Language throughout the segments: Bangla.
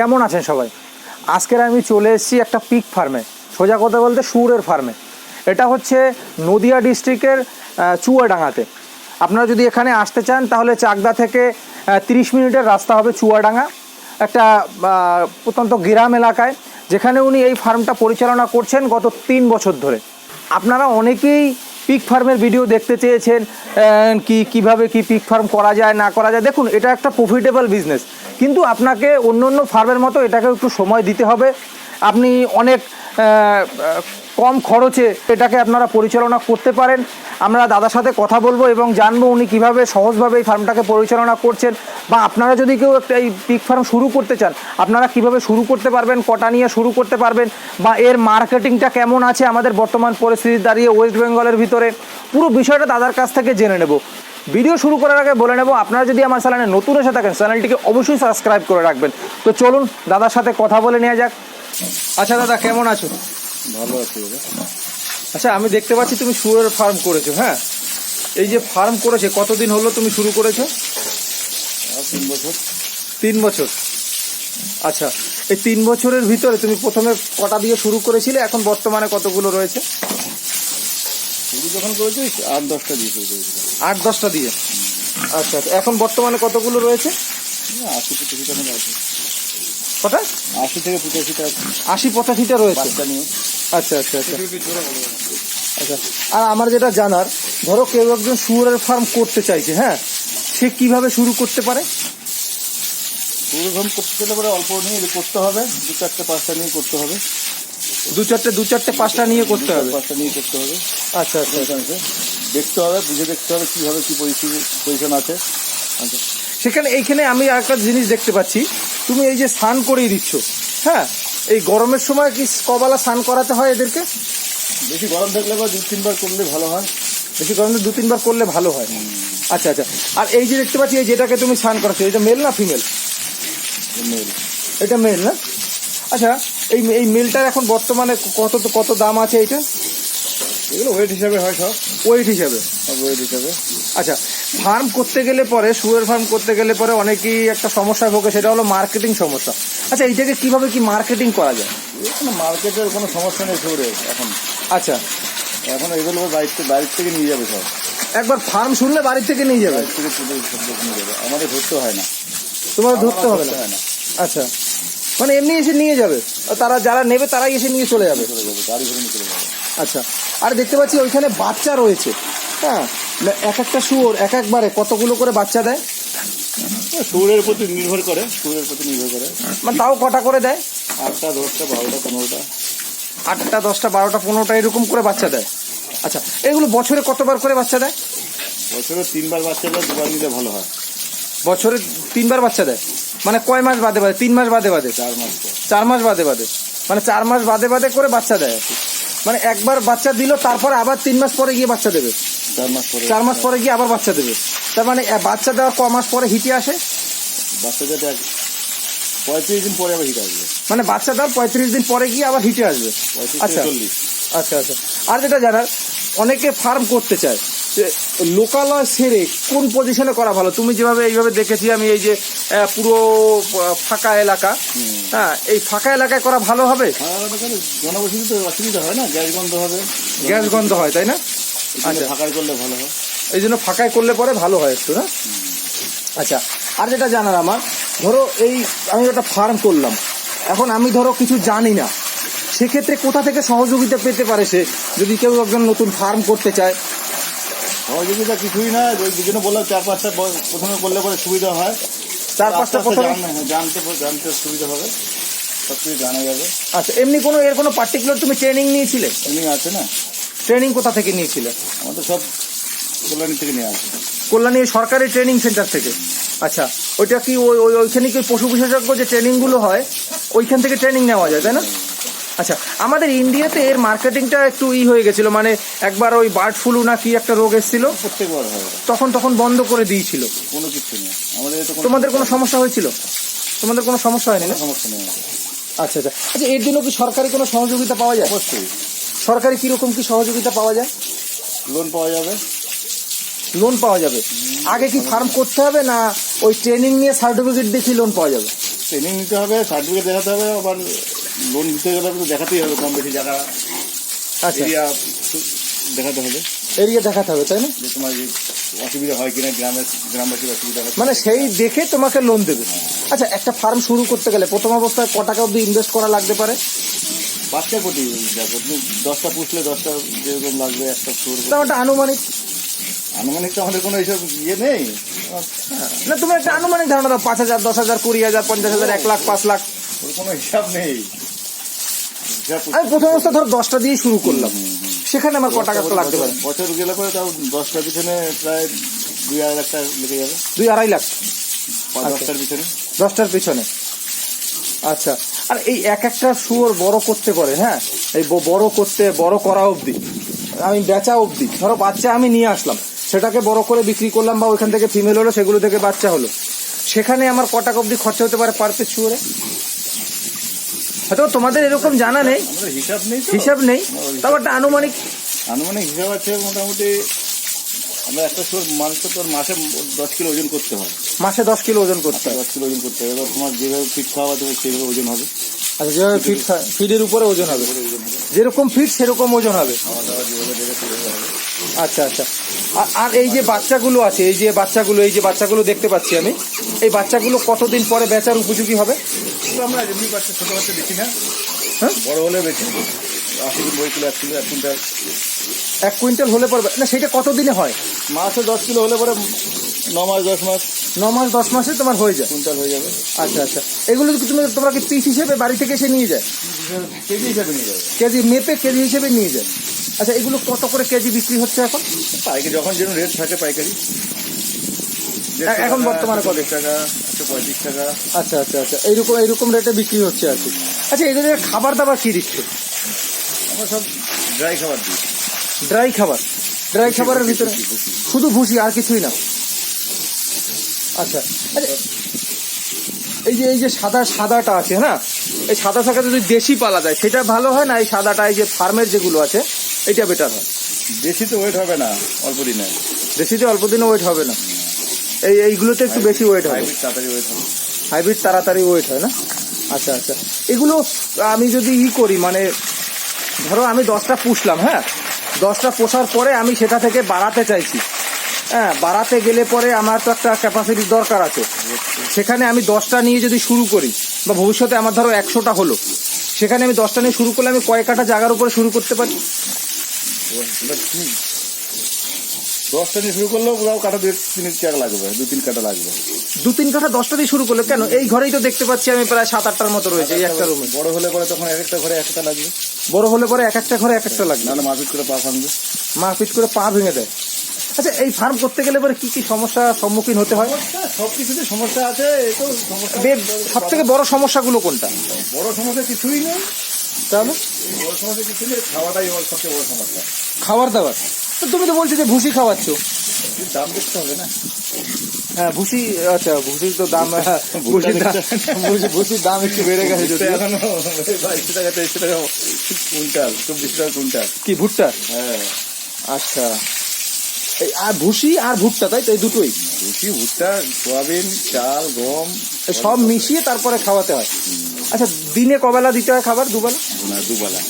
কেমন আছেন সবাই? আজকের আমি চলে এসেছি একটা পিক ফার্মে সোজা কথা বলতে সুরের ফার্মে এটা হচ্ছে নদিয়া ডিস্ট্রিক্টের চুয়াডাঙ্গাতে। আপনারা যদি এখানে আসতে চান, তাহলে চাকদা থেকে তিরিশ মিনিটের রাস্তা হবে চুয়াডাঙ্গা। একটা অত্যন্ত গ্রাম এলাকায়, যেখানে উনি এই ফার্মটা পরিচালনা করছেন গত তিন বছর ধরে। আপনারা অনেকেই পিক ফার্মের ভিডিও দেখতে চেয়েছেন কি, কীভাবে কি পিক ফার্ম করা যায়, না করা যায়। দেখুন, এটা একটা প্রফিটেবল বিজনেস কিন্তু আপনাকে অন্য অন্য ফার্মের মতো এটাকে একটু সময় দিতে হবে। আপনি অনেক কম খরচে এটাকে আপনারা পরিচালনা করতে পারেন। আমরা দাদার সাথে কথা বলব এবং জানব উনি কীভাবে সহজভাবে এই ফার্মটাকে পরিচালনা করছেন বা আপনারা যদি কেউ একটা এই পিক ফার্ম শুরু করতে চান, আপনারা কীভাবে শুরু করতে পারবেন, কটা নিয়ে শুরু করতে পারবেন বা এর মার্কেটিংটা কেমন আছে আমাদের বর্তমান পরিস্থিতি দাঁড়িয়ে ওয়েস্ট বেঙ্গলের ভিতরে, পুরো বিষয়টা দাদার কাছ থেকে জেনে নেব। ভিডিও শুরু করার আগে বলে নেব, আপনারা যদি আমার চ্যানেলে নতুন এসে থাকেন, চ্যানেলটিকে অবশ্যই সাবস্ক্রাইব করে রাখবেন। তো চলুন, দাদার সাথে কথা বলে নেওয়া যাক। আচ্ছা দাদা, কেমন আছো? ভালো আছে আচ্ছা আমি দেখতে পাচ্ছি তুমি শুয়োর ফার্ম করেছ হ্যাঁ? এই যে ফার্ম করেছে কতদিন হলো তুমি শুরু করেছ? তিন বছর। তিন বছর। আচ্ছা এই তিন বছরের ভিতরে তুমি প্রথমে কটা দিয়ে শুরু করেছিলে? এখন বর্তমানে কতগুলো রয়েছে? শুরু যখন করেছি আট দশটা দিয়ে শুরু আট দশটা দিয়ে। আচ্ছা আচ্ছা এখন বর্তমানে কতগুলো রয়েছে? আশি পঁচাশিটা মতো আছে। কটা? আশি থেকে পঁচাশিটা আশি পঁচাশিটা রয়েছে? আচ্ছা আচ্ছা আচ্ছা। আচ্ছা আর আমার যেটা জানার ধরো কেউ একজন শুয়োরের ফার্ম করতে চাইছে হ্যাঁ? সে কীভাবে শুরু করতে পারে? পুরোদম করতে গেলে পরে অল্প নিয়ে করতে হবে। দু চারটে পাঁচটা নিয়ে করতে হবে। দু চারটে দু চারটে পাঁচটা নিয়ে করতে হবে? পাঁচটা নিয়ে করতে হবে। আচ্ছা আচ্ছা আচ্ছা। দেখতে হবে বুঝে দেখতে হবে কীভাবে কি পজিশন আছে। আচ্ছা। সেখানে এইখানে আমি একটা জিনিস দেখতে পাচ্ছি। তুমি এই যে স্নান করেই দিচ্ছ হ্যাঁ? এই গরমের সময় কি কবেলা স্নান করাতে হয় এদেরকে? বেশি গরম থাকলে বা দু তিনবার করলে ভালো হয়। বেশি গরমে দু তিনবার করলে ভালো হয়। আচ্ছা আচ্ছা। আর এই যে দেখতে পাচ্ছি এই যেটাকে তুমি স্নান করাচ্ছ এটা মেল না ফিমেল? মেল। এটা মেল না? আচ্ছা এই এই মেলটার এখন বর্তমানে কত কত দাম আছে এইটা? এগুলো ওয়েট হিসাবে হয় সব? ওয়েট হিসাবে। সব ওয়েট হিসাবে। আচ্ছা ফার্ম করতে গেলে পরে শুয়ের ফার্ম করতে গেলে পরে অনেকেই একটা সমস্যায় ভোগে সেটা হলো মার্কেটিং সমস্যা। আচ্ছা এইটাকে কীভাবে কি মার্কেটিং করা যায়? এখানে মার্কেটের কোনো সমস্যা নেই শহরে এখন। আচ্ছা। এখন এগুলো থেকে বাইরের থেকে নিয়ে যাবে সব। একবার ফার্ম শুনলে বাড়ি থেকে নিয়ে যাবে? আমাদের ধরতে হয় না। তোমার ধরতে হবে না। আচ্ছা। মানে এমনি এসে নিয়ে যাবে। তারা যারা নেবে তারাই এসে নিয়ে চলে যাবে। গাড়ি নিয়ে চলে যাবে। আচ্ছা আর দেখতে পাচ্ছি ওইখানে বাচ্চা রয়েছে। হ্যাঁ এক একটা শুয়োর এক একবারে কতগুলো করে বাচ্চা দেয়? শুয়োরের প্রতি নির্ভর করে সুরের প্রতি নির্ভর করে। মানে তাও কটা করে দেয়? আটটা দশটা বারোটা পনেরোটা। আটটা দশটা বারোটা পনেরোটা এরকম করে বাচ্চা দেয়। আচ্ছা এগুলো বছরে কতবার করে বাচ্চা দেয়? বছরে তিনবার বাচ্চা দেয় দুবার নিলে ভালো হয়। বছরে তিনবার বাচ্চা দেয়। মানে কয় মাস বাদে বাদে? তিন মাস বাদে বাদে চার মাস। চার মাস বাদে বাদে। মানে চার মাস বাদে বাদে করে বাচ্চা দেয় আর মানে একবার বাচ্চা দিল তারপরে আবার তিন মাস পরে গিয়ে বাচ্চা দেবে। চার মাস পরে। চার মাস পরে গিয়ে আবার বাচ্চা দেবে। তার মানে বাচ্চা দেওয়ার ক মাস পরে হিটে আসে? বাচ্চা এক পঁয়ত্রিশ দিন পরে আবার হিট আসবে। মানে বাচ্চা দেওয়ার পঁয়ত্রিশ দিন পরে গিয়ে আবার হিটে আসবে। আচ্ছা। আচ্ছা আচ্ছা। আর যেটা জানার অনেকে ফার্ম করতে চায়। লোকালয় সেরে কোন পজিশনে করা ভালো? তুমি যেভাবে এইভাবে দেখেছি আমি এই যে পুরো ফাঁকা এলাকা হ্যাঁ এই ফাঁকা এলাকায় করা ভালো হবে? খাওয়া জনবসতি তো অসুবিধা হয় না? গ্যাস গন্ধ হবে। গ্যাস গন্ধ হয় তাই না? আচ্ছা। ফাঁকায় করলে ভালো হয়। এই জন্য ফাঁকায় করলে পরে ভালো হয় একটু না? আচ্ছা আর যেটা জানার আমার ধরো এই আমি একটা ফার্ম করলাম। এখন আমি ধরো কিছু জানি না। সেক্ষেত্রে কোথা থেকে সহযোগিতা পেতে পারে সে? যদি কেউ একজন নতুন ফার্ম করতে চায় সহযোগিতা কিছুই না ওই দুজনে বললাম চার পাঁচটা প্রথমে করলে পরে সুবিধা হয়। চার পাঁচটা প্রথমে? হ্যাঁ, জানতে জানতে সুবিধা হবে। সব কিছু জানা যাবে। আচ্ছা এমনি কোনো এর কোনো পার্টিকুলার তুমি ট্রেনিং নিয়েছিলে? এমনি আছে না? ট্রেনিং কোথা থেকে নিয়েছিলে? আমাদের সব কল্যাণী থেকে নিয়ে আসে। কল্যাণী সরকারি ট্রেনিং সেন্টার থেকে। আচ্ছা ওইটা কি ওই ওই ওইখানে কি পশু বিশেষজ্ঞ যে ট্রেনিংগুলো হয় ওইখান থেকে ট্রেনিং নেওয়া যায় তাই না? আচ্ছা আমাদের ইন্ডিয়াতে এর মার্কেটিংটা একটু ই হয়ে গেছিল মানে একবার ওই বার্ড ফ্লু না কি একটা রোগ এসেছিল? প্রত্যেকবার হয় তখন তখন বন্ধ করে দিয়েছিল। কোনো কিছু নেই। আমাদের তো তোমাদের কোনো সমস্যা হয়েছিল? তোমাদের কোনো সমস্যা হয়নি না? সমস্যা নেই। আচ্ছা আচ্ছা। আচ্ছা এর জন্য কি সরকারি কোনো সহযোগিতা পাওয়া যায়? অবশ্যই। সরকারি কীরকম কি সহযোগিতা পাওয়া যায়? লোন পাওয়া যাবে। লোন পাওয়া যাবে। আগে কি ফার্ম করতে হবে না ওই ট্রেনিং নিয়ে সার্টিফিকেট দেখি লোন পাওয়া যাবে? ট্রেনিং নিতে হবে সার্টিফিকেট দেখাতে হবে আবার লোন নিতে গেলে তো দেখাতেই হবে কম বেশি জায়গা আচ্ছা। এরিয়া দেখাতে হবে। এরিয়া দেখাতে হবে তাই না? যে তোমার যে অসুবিধা হয় কিনা গ্রামের গ্রামবাসীর অসুবিধা হয় মানে সেই দেখে তোমাকে লোন দেবে। আচ্ছা একটা ফার্ম শুরু করতে গেলে প্রথম অবস্থায় ক টাকা অব্দি ইনভেস্ট করা লাগতে পারে? বাচ্চার কোটি দেখো তুমি দশটা পুষলে দশটা যেরকম লাগবে একটা শুরু তা ওটা আনুমানিক? আনুমানিক তো আমাদের কোনো এইসব ইয়ে নেই। না তুমি একটা আনুমানিক ধারণা দাও পাঁচ হাজার দশ হাজার কুড়ি হাজার পঞ্চাশ হাজার এক লাখ পাঁচ লাখ। ওর কোনো হিসাব নেই। আমি প্রথম অবস্থা ধরো দশটা দিয়ে শুরু করলাম। সেখানে আমার ক টাকা তো লাগতে পারে। বছর গেলে পরে তাও দশটার পিছনে প্রায় দুই আড়াই লাখ টাকা লেগে যাবে। দুই আড়াই লাখ। আচ্ছা। দশটার পিছনে। দশটার পিছনে। আচ্ছা। আর এই এক একটা শুয়োর বড় করতে পারে হ্যাঁ? এই বড় করতে বড় করা অবধি। আমি বেচা অবধি। ধরো বাচ্চা আমি নিয়ে আসলাম। সেটাকে বড় করে বিক্রি করলাম বা ওইখান থেকে ফিমেল হলো সেগুলো থেকে বাচ্চা হলো। সেখানে আমার ক টাকা অবধি খরচা হতে পারে পার পিস শুয়োরে? হয়তো তোমাদের এরকম জানা নেই। হিসাব নেই হিসাব নেই। তাও একটা আনুমানিক আনুমানিক হিসাব আছে মোটামুটি। আমরা একটা শুয়োর মানুষকে তোর মাসে দশ কিলো ওজন করতে হয়। মাসে দশ কিলো ওজন করতে হয়। দশ কিলো ওজন করতে হবে এবার তোমার যেভাবে ফিট খাওয়া তুমি সেইভাবে ওজন হবে। আচ্ছা যেভাবে ফিট ফিডের উপরে ওজন হবে। যেরকম ফিট সেরকম ওজন হবে। সেভাবে আচ্ছা আচ্ছা। আর এই যে বাচ্চাগুলো আছে এই যে বাচ্চাগুলো এই যে বাচ্চাগুলো দেখতে পাচ্ছি আমি এই বাচ্চাগুলো কতদিন পরে বেচার উপযোগী হবে? আমরা এমনি বাচ্চা ছোটো বাচ্চা বেশি না। হ্যাঁ? বড় হলে বেশি। আশি কিলো বই কিলো এক কিলো এক কুইন্টাল। এক কুইন্টাল হলে পরে না সেটা কতদিনে হয়? মাসে দশ কিলো হলে পরে ন মাস দশ মাস। ন মাস দশ মাসে তোমার হয়ে যায়। কুইন্টাল হয়ে যাবে। আচ্ছা আচ্ছা। এগুলো কি তুমি তোমরা কি পিস হিসেবে বাড়ি থেকে এসে নিয়ে যায়? কেজি হিসাবে নিয়ে যাবে। কেজি মেপে কেজি হিসেবে নিয়ে যায়। আচ্ছা এগুলো কত করে কেজি বিক্রি হচ্ছে এখন? পাইকারি যখন যেরকম রেট থাকে পাইকারি। এখন বর্তমানে কত? কত টাকা। একশো পঁয়ত্রিশ টাকা। আচ্ছা আচ্ছা আচ্ছা। এইরকম এইরকম রেটে বিক্রি হচ্ছে আর কি। আচ্ছা এদের খাবার দাবার কি দিচ্ছে? আমরা সব ড্রাই খাবার দিই। ড্রাই খাবার? ড্রাই খাবারের ভিতরে। শুধু ভুসি আর কিছুই না? আচ্ছা এই যে এই যে সাদা সাদাটা আছে না এই সাদা শাখা যদি দেশি পালা যায় সেটা ভালো হয় না? এই সাদাটা এই যে ফার্মের যেগুলো আছে এটা বেটার হয়? বেশি তো ওয়েট হবে না অল্প দিনে। দেশিতে অল্প দিনে ওয়েট হবে না? এই এইগুলোতে একটু বেশি ওয়েট হয় হাইব্রিড তাড়াতাড়ি ওয়েট হয় না? আচ্ছা আচ্ছা। এগুলো আমি যদি ই করি মানে ধরো আমি দশটা পুষলাম হ্যাঁ? দশটা পোষার পরে আমি সেটা থেকে বাড়াতে চাইছি। হ্যাঁ বাড়াতে গেলে পরে আমার তো একটা ক্যাপাসিটির দরকার আছে। সেখানে আমি দশটা নিয়ে যদি শুরু করি বা ভবিষ্যতে আমার ধরো একশোটা হলো সেখানে আমি দশটা নিয়ে শুরু করলে আমি কয়েক কাটা জায়গার উপরে শুরু করতে পারি। দশটা নিয়ে শুরু করলেও পুরো কাটা দু তিন টাকা লাগবে দু তিন কাটা লাগবে। দু তিন কাঠা দশটা দিয়ে শুরু করলে কেন? এই ঘরেই তো দেখতে পাচ্ছি আমি প্রায় সাত আটটার মতো রয়েছে এই একটা রুমে বড় হলে পরে তখন এক একটা ঘরে একটা লাগবে। বড় হলে পরে এক একটা ঘরে এক একটা লাগবে। নাহলে মারপিট করে পা ভাঙবে। মারপিট করে পা ভেঙে দেয়। আচ্ছা এই ফার্ম করতে গেলে পরে কি কি সমস্যার সম্মুখীন হতে হয়? সব কিছুতে সমস্যা আছে এই তো সমস্যা সব থেকে বড় সমস্যাগুলো কোনটা? বড় সমস্যা কিছুই নেই। তাহলে? বড় সমস্যা কিছু নেই খাওয়াটাই সবচেয়ে বড় সমস্যা। খাবার দাবার তো তুমি তো বলছো যে ভুসি খাওয়াচ্ছ। দাম দেখতে হবে না। হ্যাঁ ভুসি আচ্ছা ভুসির তো দাম হ্যাঁ, ভুসির দাম ভুসির দাম একটু বেড়ে গেছে যদিও। এখনও বাইশশো টাকা তেইশশো টাকা কুইন্টাল চব্বিশ টাকা কুইন্টাল। কি ভুট্টা? হ্যাঁ। আচ্ছা। এই আর ভুসি আর ভুট্টা তাই তো এই দুটোই? ভুসি ভুট্টা সোয়াবিন চাল গম সব মিশিয়ে তারপরে খাওয়াতে হয়। আচ্ছা দিনে কবেলা দিতে হয় খাবার? দুবেলা? না দুবেলা।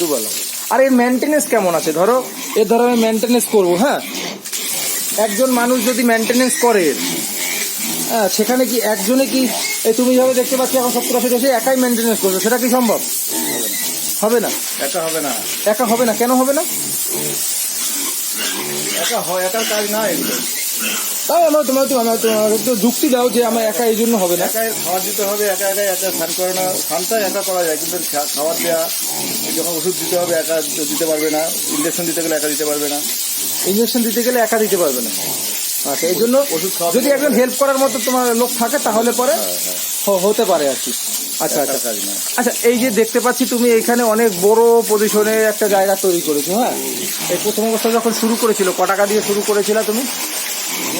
দুবেলা। আর এর মেনটেনেন্স কেমন আছে? ধরো এর ধরো আমি মেনটেনেন্স করব হ্যাঁ? একজন মানুষ যদি মেনটেনেন্স করে হ্যাঁ সেখানে কি একজনে কি এই তুমি যেভাবে দেখতে পাচ্ছ এখন সত্তর আশি দেশে একাই মেনটেনেন্স করছ সেটা কি সম্ভব? হবে না? একা হবে না। একা হবে না? কেন হবে না? একা হয় একার কাজ না এগুলো তাই আমরা তোমার তো আমার তোমার একটু যুক্তি দাও যে আমার একা এই জন্য হবে না। একাই খাবার দিতে হবে একা একা একা স্নান না। স্নানটা একা করা যায় কিন্তু খা- খাবার দেওয়া যখন ওষুধ দিতে হবে একা দিতে পারবে না। ইঞ্জেকশন দিতে গেলে একা দিতে পারবে না। ইঞ্জেকশন দিতে গেলে একা দিতে পারবে না। আচ্ছা এই জন্য ওষুধ খাওয়াতে যদি একজন হেল্প করার মতো তোমার লোক থাকে তাহলে পরে হ- হতে পারে আর কি। আচ্ছা আচ্ছা। আচ্ছা এই যে দেখতে পাচ্ছি তুমি এখানে অনেক বড় পজিশনে একটা জায়গা তৈরি করেছ হ্যাঁ? এই প্রথম অবস্থা যখন শুরু করেছিল ক টাকা দিয়ে শুরু করেছিল তুমি?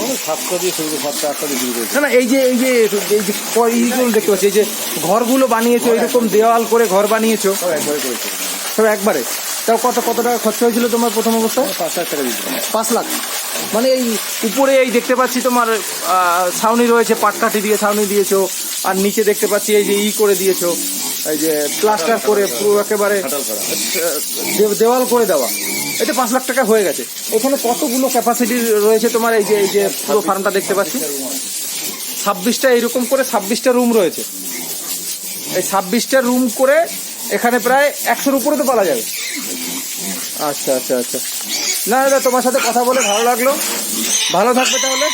ওই দিয়ে শুরু করে সাতটা আটটা করেছে না না এই যে এই যে এই যে ক- দেখতে পাচ্ছি এই যে ঘরগুলো বানিয়েছো এরকম দেওয়াল করে ঘর বানিয়েছো? সব একবারে করেছে সব একবারে? তাও কত কত টাকা খরচা হয়েছিল তোমার প্রথম অবস্থায় পাঁচ লাখ টাকা দিয়েছিলাম পাঁচ লাখ। মানে এই উপরে এই দেখতে পাচ্ছি তোমার ছাউনি রয়েছে পাটকাঠি দিয়ে ছাউনি দিয়েছ আর নিচে দেখতে পাচ্ছি এই যে ই করে দিয়েছ এই যে প্লাস্টার করে পুরো একেবারে দেওয়াল করে দেওয়া। এটা পাঁচ লাখ টাকা হয়ে গেছে। এখানে কতগুলো ক্যাপাসিটি রয়েছে তোমার? এই যে এই যে পুরো ফার্মটা দেখতে পাচ্ছি। ছাব্বিশটা এরকম করে ছাব্বিশটা রুম রয়েছে। এই ছাব্বিশটা রুম করে এখানে প্রায় একশোর উপরে তো পালা যাবে। আচ্ছা আচ্ছা আচ্ছা। না, দাদা, তোমার সাথে কথা বলে ভালো লাগল। ভালো থাকবে তাহলে।